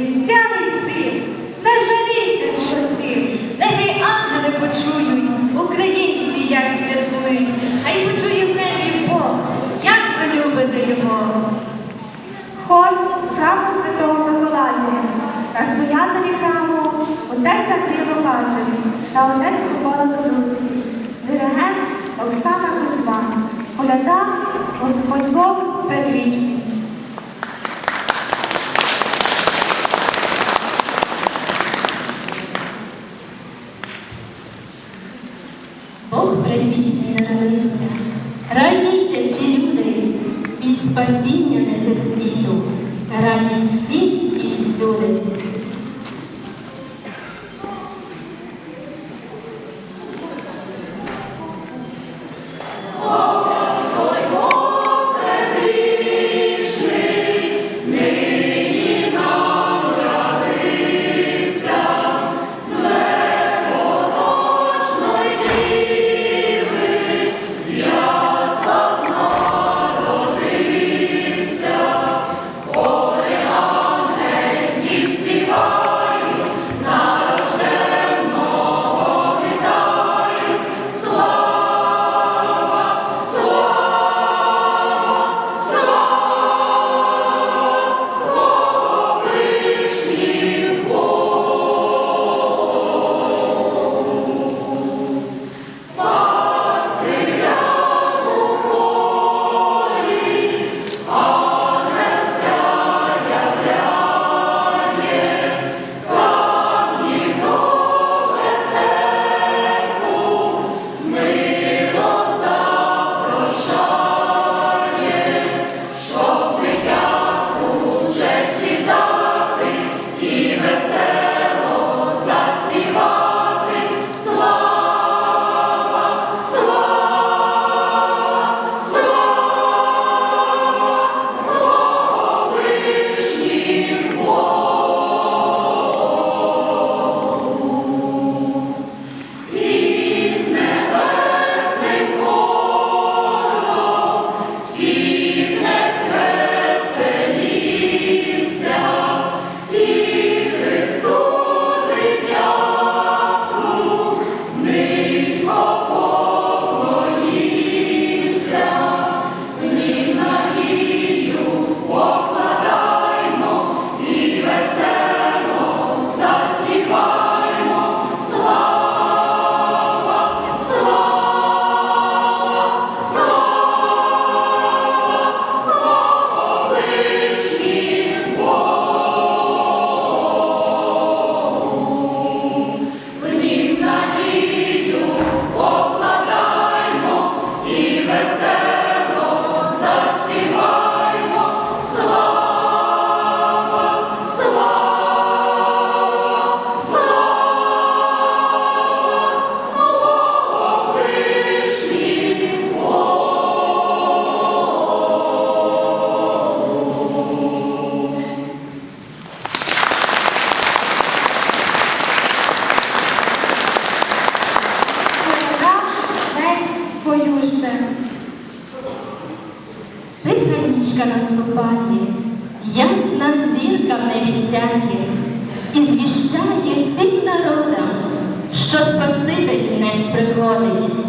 різдвяний спів, не жалійте голосів, нехай ангели почують, українці як святкують, а й почує в небі Бог, як ви любите його. Хор храму Святого Миколая. Настоятелі храму отець Андрій Лопачевий та отець Микола Додуцький. Диригент Оксана Кузьма. Коляда Господь Бог предвічний. І Річка наступає, ясна зірка в небі сяє, і звіщає всім народам, що Спаситель днес приходить.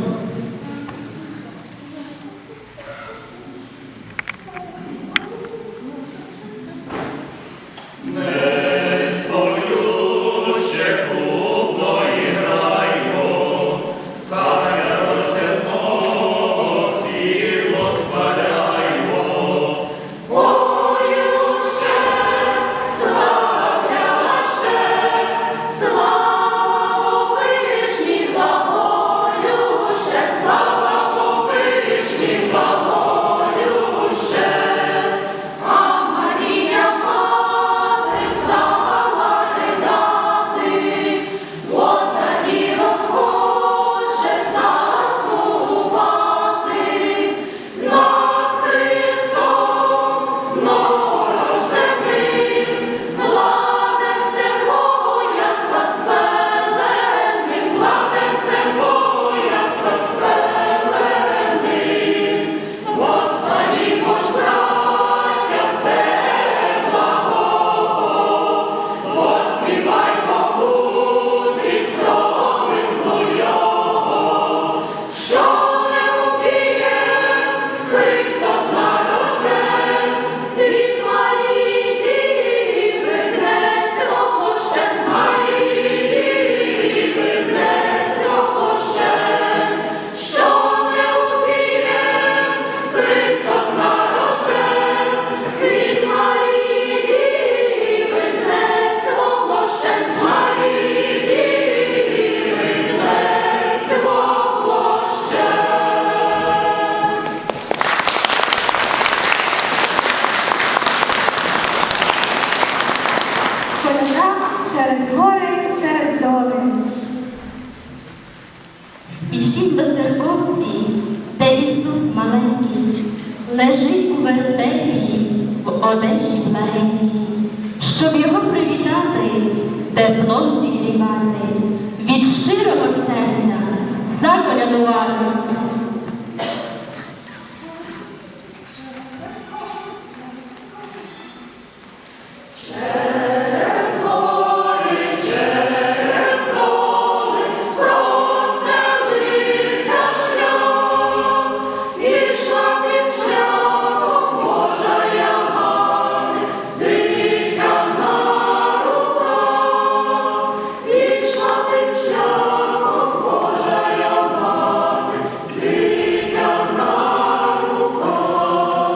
До церковці, де Ісус маленький, лежить у вертепі в одежі благенькій, щоб його привітати, тепло зігрівати, від щирого серця заколядувати.